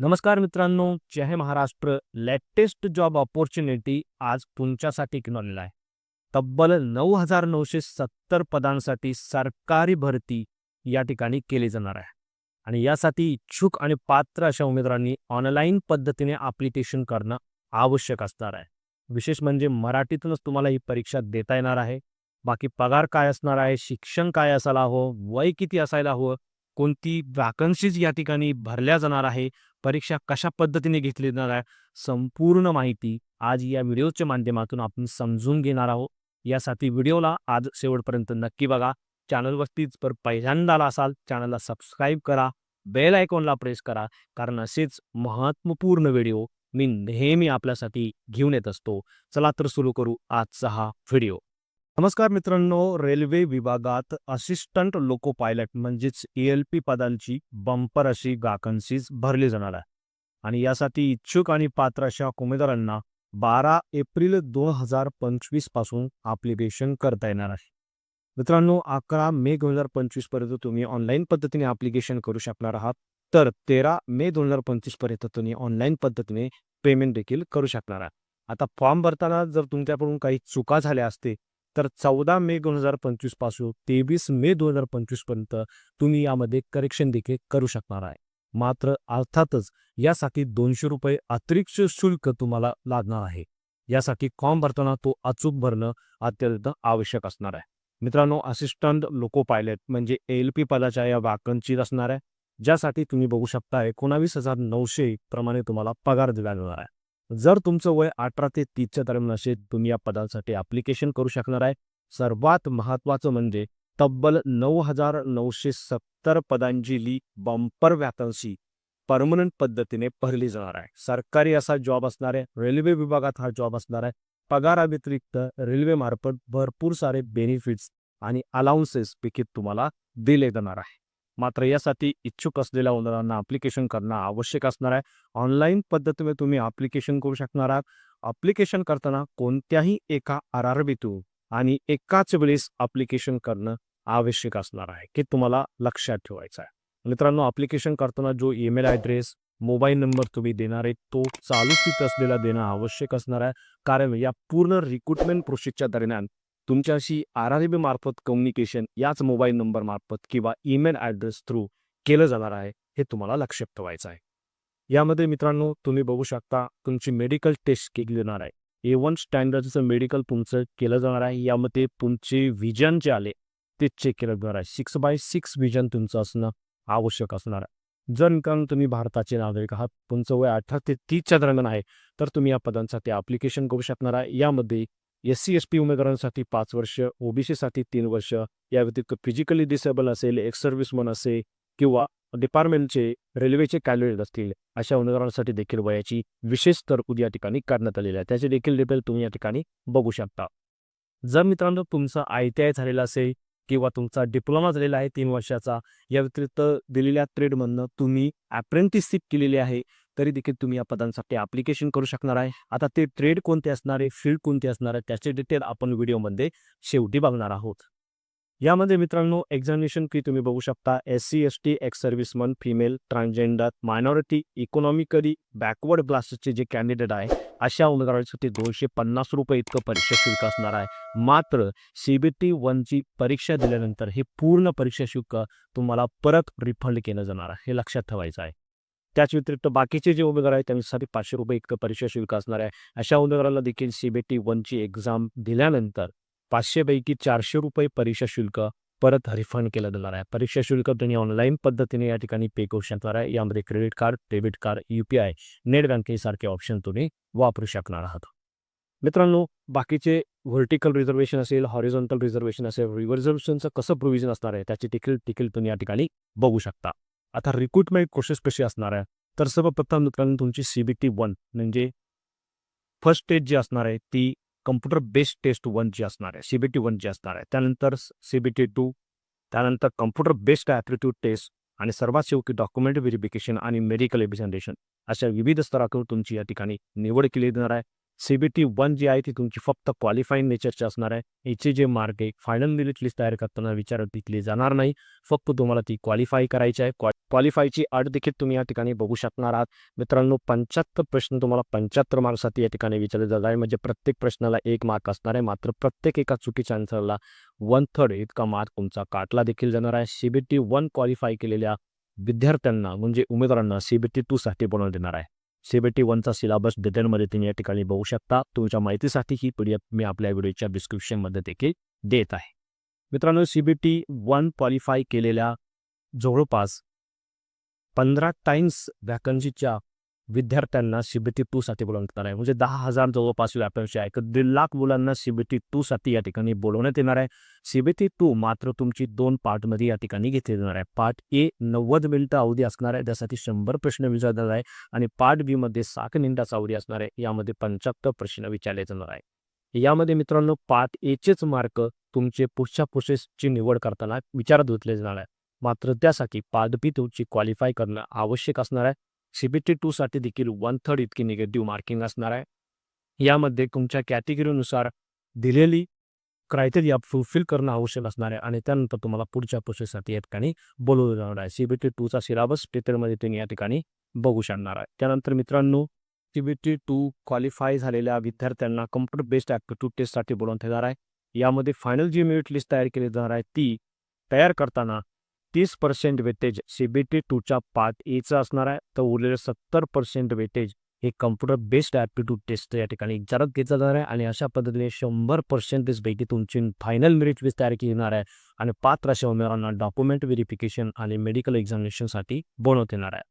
नमस्कार मित्रांनो जय महाराष्ट्र. लेटेस्ट जॉब ऑपॉर्च्युनिटी आज तुमच्यासाठी घेऊन आलेला आहे. तब्बल नऊ हजार नऊशे सत्तर पदांसाठी सरकारी भरती या ठिकाणी केली जाणार आहे. आणि यासाठी इच्छुक आणि पात्र अशा उमेदवारांनी ऑनलाईन पद्धतीने ॲप्लिकेशन करणं आवश्यक असणार आहे. विशेष म्हणजे मराठीतूनच तुम्हाला ही परीक्षा देता येणार आहे. बाकी पगार काय असणार आहे शिक्षण काय असायला हवं वय किती असायला हवं कोणती वॅकन्सीज या ठिकाणी भरल्या जाणार आहे परीक्षा कशा पद्धतीने घेतली जाणार आहे संपूर्ण माहिती आज या व्हिडिओच्या माध्यमातून आपण समजून घेणार आहोत. यासाठी व्हिडिओला आज शेवटपर्यंत नक्की बघा. चॅनलवरतीच पर पहिल्यांदा आला असाल चॅनलला सबस्क्राईब करा बेल आयकॉनला प्रेस करा कारण असेच महत्त्वपूर्ण व्हिडिओ मी नेहमी आपल्यासाठी घेऊन येत असतो. चला तर सुरू करू आजचा हा व्हिडिओ. नमस्कार मित्रांनो रेल्वे विभागात असिस्टंट लोको पायलट म्हणजेच एएलपी एल पी पदांची बंपर अशी गाकन्सीज भरली जाणार आहे. आणि यासाठी इच्छुक आणि पात्र अशा उमेदवारांना बारा एप्रिल दोन हजार पंचवीसपासून ॲप्लिकेशन करता येणार आहे. मित्रांनो अकरा मे दोन हजार पंचवीसपर्यंत तुम्ही ऑनलाईन पद्धतीने ॲप्लिकेशन करू शकणार आहात. तर तेरा मे दोन हजार पंचवीसपर्यंत तुम्ही ऑनलाईन पद्धतीने पेमेंट देखील करू शकणार आहात. आता फॉर्म भरताना जर तुमच्याकडून काही चुका झाल्या असते तर चौदा मे दोन हजार पंचवीसपासून तेवीस मे दोन हजार पंचवीसपर्यंत तुम्ही यामध्ये करेक्शन देखील करू शकणार आहे. मात्र अर्थातच यासाठी दोनशे रुपये अतिरिक्त शुल्क तुम्हाला लागणार आहे. यासाठी फॉर्म भरताना तो अचूक भरणं अत्यंत आवश्यक असणार आहे. मित्रांनो असिस्टंट लोको पायलट म्हणजे एल पी पदाच्या या वाकणची असणार आहे ज्यासाठी तुम्ही बघू शकता एकोणावीस हजार नऊशे प्रमाणे तुम्हाला पगार दिला जाणार आहे. जर तुमचं वय अठरा ते तीसच्या दरम्यान असेल तुम्ही या पदांसाठी ॲप्लिकेशन करू शकणार आहे. सर्वात महत्त्वाचं म्हणजे तब्बल नऊ हजार नऊशे सत्तर पदांची ली बंपर वॅकन्सी परमनंट पद्धतीने भरली जाणार आहे. सरकारी असा जॉब असणार आहे रेल्वे विभागात हा जॉब असणार आहे. पगाराव्यतिरिक्त रेल्वेमार्फत भरपूर सारे बेनिफिट्स आणि अलाउन्सेस पैकी तुम्हाला दिले जाणार आहे. मात्र यासाठी इच्छुक असलेल्या उमेदवारांना ॲप्लिकेशन करणं आवश्यक असणार आहे. ऑनलाईन पद्धतीने तुम्ही ॲप्लिकेशन करू शकणार आहात. ॲप्लिकेशन करताना कोणत्याही एका आर आर बीतून आणि एकाच वेळेस ॲप्लिकेशन करणं आवश्यक असणार आहे की तुम्हाला लक्षात ठेवायचं आहे. मित्रांनो ॲप्लिकेशन करताना जो ईमेल ॲड्रेस मोबाईल नंबर तुम्ही देणार आहे तो चालू स्थित असलेला देणं आवश्यक असणार आहे. कारण या पूर्ण रिक्रुटमेंट प्रोसेसच्या दरम्यान तुमच्याशी आर आर बी मार्फत कम्युनिकेशन याच मोबाईल नंबर मार्फत किंवा ईमेल ॲड्रेस थ्रू केलं जाणार आहे हे तुम्हाला लक्षात ठेवायचं आहे. यामध्ये मित्रांनो तुम्ही बघू शकता तुमची मेडिकल टेस्ट केली जाणार आहे. ए वन स्टँडर्डचं मेडिकल तुमचं केलं जाणार आहे. यामध्ये तुमचे विजन जे आले ते चेक केलं जाणार आहे. सिक्स बाय सिक्स विजन तुमचं असणं आवश्यक असणार आहे. जर मित्रांनो तुम्ही भारताचे नागरिक आहात तुमचं वय अठरा ते तीसच्या दरम्यान आहे तर तुम्ही या पदांसाठी ॲप्लिकेशन करू शकणार आहे. यामध्ये एस सी एस टी उमेदवारांसाठी पाच वर्ष ओबीसीसाठी तीन वर्ष या व्यतिरिक्त फिजिकली डिसेबल असेल एक्स सर्व्हिसमन असेल किंवा डिपार्टमेंटचे रेल्वेचे कॅन्डिडेट असतील अशा उमेदवारांसाठी देखील वयाची विशेष तरतूद या ठिकाणी करण्यात आलेली आहे. त्याचे देखील डिटेल तुम्ही या ठिकाणी बघू शकता. जर मित्रांनो तुमचा आय टी आय झालेला असेल किंवा तुमचा डिप्लोमा झालेला आहे तीन वर्षाचा या व्यतिरिक्त दिलेल्या ट्रेडमधनं तुम्ही अप्रेंटिसशिप केलेली आहे. तरी देखील तुम्ही या पदांसाठी ॲप्लिकेशन करू शकणार आहे. आता ते ट्रेड कोणते असणार आहे? फील्ड कोणते असणार आहे? त्याचे डिटेल आपण व्हिडिओमध्ये शेवटी बघणार आहोत. यामध्ये मित्रांनो एक्झामिनेशन की तुम्ही बघू शकता. S C S T ex serviceman female transgender minority economically backward क्लासेसचे जे कॅन्डिडेट आहे अशा उमेदवारांसाठी दोनशे पन्नास रुपये इतकं परीक्षा शुल्क असणार आहे. मात्र सी बी टी वनची परीक्षा दिल्यानंतर हे पूर्ण परीक्षा शुल्क तुम्हाला परत रिफंड केलं जाणार आहे. हे लक्षात ठेवायचं आहे. त्याच व्यतिरिक्त बाकीचे जे उमेदवार आहेत त्यांच्यासाठी पाचशे रुपये इतकं परीक्षा शुल्क असणार आहे. अशा उमेदवाराला देखील सीबीटी वनची एक्झाम दिल्यानंतर पाचशेपैकी चारशे रुपये परीक्षा शुल्क परत रिफंड केलं जाणार आहे. परीक्षा शुल्क तुम्ही ऑनलाईन पद्धतीने या ठिकाणी पे करू शकणार आहे. यामध्ये credit card debit card UPI net बँकिंगसारखे option तुम्ही वापरू शकणार आहात. मित्रांनो बाकीचे व्हर्टिकल रिझर्वेशन असेल हॉरिझॉन्टल रिझर्वेशन असेल रिझर्वेशनचं कसं प्रोव्हिजन असणार आहे त्याची देखील देखील तुम्ही या ठिकाणी बघू शकता. आता रिक्रुटमेंट प्रोसेस कशी असणार आहे? तर सर्वप्रथम मित्रांनो तुमची सी बी टी वन म्हणजे फर्स्ट टेस्ट जी असणार आहे ती कम्प्युटर बेस्ड टेस्ट वन जी असणार आहे सी बी टी वन जी असणार आहे. त्यानंतर सी बी टी टू त्यानंतर कम्प्युटर बेस्ड ॲप्टिट्यूड टेस्ट आणि सर्वात शेवटी डॉक्युमेंट व्हेरिफिकेशन आणि मेडिकल एक्झामिनेशन अशा विविध स्तरातून तुमची या ठिकाणी निवड केली जाणार आहे. सी बी टी वन जी आहे ती तुमची फक्त क्वालिफाईंग नेचरची असणार आहे. याचे जे मार्क आहे फायनल मेरिट लिस्ट तयार करताना विचारात घेतली जाणार नाही. फक्त तुम्हाला ती क्वालिफाय करायची आहे. क्वा क्वालिफायची अट देखील तुम्ही या ठिकाणी बघू शकणार आहात. मित्रांनो पंच्याहत्तर प्रश्न तुम्हाला पंच्याहत्तर मार्क्ससाठी या ठिकाणी विचारले जात आहे. म्हणजे प्रत्येक प्रश्नाला एक मार्क असणार आहे. मात्र प्रत्येक एका चुकीच्या आन्सरला वन थर्ड इतका मार्क तुमचा काटला देखील जाणार आहे. C B T one qualify केलेल्या विद्यार्थ्यांना म्हणजे उमेदवारांना सी बी टी टूसाठी बनवून देणार आहे. सीबीटी वनचा सिलेबस डिटेलमध्ये तुम्ही या ठिकाणी बघू शकता. तुमच्या माहितीसाठी ही पी डी एफ मी आपल्या व्हिडिओच्या डिस्क्रिप्शनमध्ये देखील देत आहे. मित्रांनो सीबीटी वन क्वालिफाय केलेल्या जवळपास पंधरा टाइम्स व्हॅकन्सीच्या विद्यार्थ्यांना सीबीटी टू टी टूसाठी बोलवण्यात येणार आहे. म्हणजे दहा हजार जवळपास वॅकन्सी आहे. तर दीड लाख मुलांना सीबीटी टू टी टूसाठी या ठिकाणी बोलवण्यात येणार आहे. सीबीटी टू मात्र तुमची दोन पार्टमध्ये या ठिकाणी घेतली जाणार आहे. पार्ट ए नव्वद मिनिटं अवधी असणार आहे. त्यासाठी शंभर प्रश्न विचारणार आहे आणि पार्ट बी मध्ये साठ मिनिटाचा अवधी असणार आहे. यामध्ये पंच्याहत्तर प्रश्न विचारले जाणार आहे. यामध्ये मित्रांनो पार्ट एचेच मार्क तुमचे पुढच्या प्रोसेसची निवड करताना विचारात घेतले जाणार आहे. मात्र त्यासाठी पार्ट बी तुमची क्वालिफाय करणं आवश्यक असणार आहे. सीबीटी टूसाठी देखील वन थर्ड इतकी निगेटिव्ह मार्किंग असणार आहे. यामध्ये तुमच्या कॅटेगरीनुसार दिलेली क्रायटेरिया फुलफिल करणं आवश्यक असणार आहे आणि त्यानंतर तुम्हाला पुढच्या प्रोसेससाठी या ठिकाणी बोलवलं जाणार आहे. सीबीटी टूचा सिलेबस डिटेलमध्ये तुम्ही या ठिकाणी बघू शकणार आहे. त्यानंतर मित्रांनो सीबीटी टू क्वालिफाय झालेल्या विद्यार्थ्यांना कम्प्युटर बेस्ड ॲप्टिट्यूड टेस्टसाठी बोलवण्यात येणार आहे. यामध्ये फायनल जी मेरिट लिस्ट तयार केली जाणार आहे ती तयार करताना तीस percent weightage C B T टूच्या part एचं असणार आहे. तर उरलेलं सत्तर पर्सेंट वेटेज हे कम्प्युटर बेस्ड ॲप्टिट्यूड टेस्ट या ठिकाणी विचारात घेतलं जाणार आहे. आणि अशा पद्धतीने शंभर पर्सेंटेजपैकी तुमची फायनल मेरिट लिस्ट तयार केली जाणार आहे. आणि पात्र अशा उमेदवारांना डॉक्युमेंट व्हेरिफिकेशन आणि मेडिकल एक्झामिनेशनसाठी बनवत येणार आहे.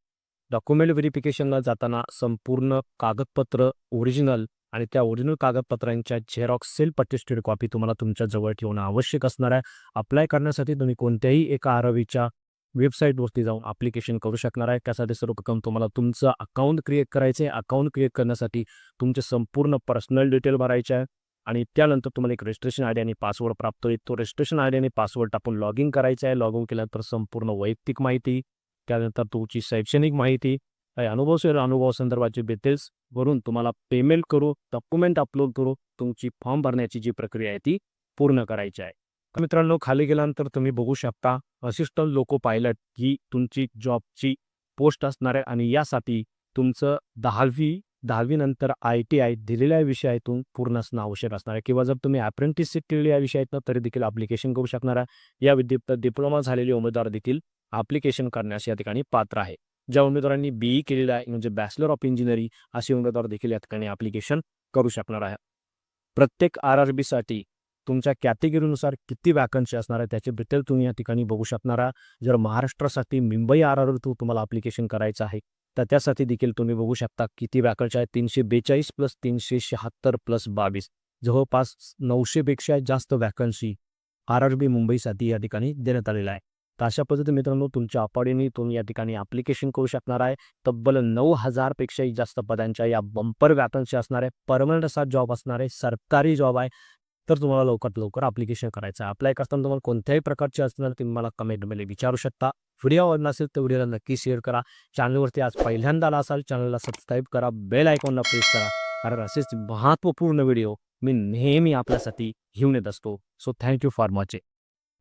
डॉक्युमेंट व्हेरिफिकेशनला जाताना संपूर्ण कागदपत्र ओरिजिनल आणि त्या ओरिजिनल कागदपत्रांच्या झेरॉक्स सेल अटेस्टेड कॉपी तुम्हाला तुमच्या जवळ ठेवणं आवश्यक असणार आहे. अप्लाय करण्यासाठी तुम्ही कोणत्याही एका आरवीच्या वेबसाईटवरती जाऊन ॲप्लिकेशन करू शकणार आहे. त्यासाठी सर्वप्रथम तुम्हाला तुमचं अकाउंट क्रिएट करायचं आहे. अकाउंट क्रिएट करण्यासाठी तुमचे संपूर्ण पर्सनल डिटेल भरायचे आहे. आणि त्यानंतर तुम्हाला एक रजिस्ट्रेशन आय डी आणि पासवर्ड प्राप्त होईल. तो रजिस्ट्रेशन आय डी आणि पासवर्ड टाकून लॉग इन करायचं आहे. लॉग इन केल्यानंतर संपूर्ण वैयक्तिक माहिती त्यानंतर तुमची शैक्षणिक माहिती काही अनुभव असेल अनुभव संदर्भाचे डिटेल्स भरून तुम्हाला पेमेंट करू डॉक्युमेंट अपलोड करू तुमची फॉर्म भरण्याची जी प्रक्रिया आहे ती पूर्ण करायची आहे. मित्रांनो खाली गेल्यानंतर तुम्ही बघू शकता असिस्टंट लोको पायलट ही तुमची जॉबची पोस्ट असणार आहे आणि यासाठी तुमचं दहावी दहावीनंतर आय टी आय दिलेल्या विषयातून पूर्ण असणं आवश्यक असणार आहे. किंवा जर तुम्ही अप्रेंटिसशिप केलेली या विषयातनं तरी देखील ॲप्लिकेशन करू शकणार आहे. या विद्यार्थी डिप्लोमा झालेले उमेदवार देखील ॲप्लिकेशन करण्यास या ठिकाणी पात्र आहे. ज्या उमेदवारांनी बीई केलेलं आहे म्हणजे बॅचलर ऑफ इंजिनिअरिंग असे उमेदवार देखील या ठिकाणी ॲप्लिकेशन करू शकणार आहे प्रत्येक आर आर बीसाठी तुमच्या कॅटेगरीनुसार किती वॅकन्सी असणार आहे त्याचे डिटेल तुम्ही या ठिकाणी बघू शकणार आहात. जर महाराष्ट्रासाठी मुंबई आर आर तुम्हाला ॲप्लिकेशन करायचं आहे तर त्यासाठी देखील तुम्ही बघू शकता किती वॅकन्सी आहेत तीनशे बेचाळीस प्लस तीनशे शहात्तर प्लस बावीस. जवळपास नऊशेपेक्षा जास्त वॅकन्सी आर आर बी मुंबईसाठी या ठिकाणी देण्यात आलेला आहे. तर अशा पद्धतीने मित्रांनो तुमच्या अपाडीने तुम्ही या ठिकाणी ॲप्लिकेशन करू शकणार आहे. तब्बल नऊ हजारपेक्षाही जास्त पदांच्या या बंपर वॅकन्सी असणार आहे. परमनंट असा जॉब असणार आहे. सरकारी जॉब आहे. तर तुम्हाला लवकरात लवकर ॲप्लिकेशन करायचं आहे. अप्लाय करताना तुम्हाला कोणत्याही प्रकारचे असणार तुम्ही मला कमेंटमध्ये विचारू शकता. व्हिडिओ आवडला असेल तर व्हिडिओला नक्की शेअर करा. चॅनलवरती आज पहिल्यांदा आला असाल चॅनलला सबस्क्राईब करा. बेल आयकॉनला प्रेस करा. कारण असेच महत्त्वपूर्ण व्हिडिओ मी नेहमी आपल्यासाठी घेऊन येत असतो. So thank you for watching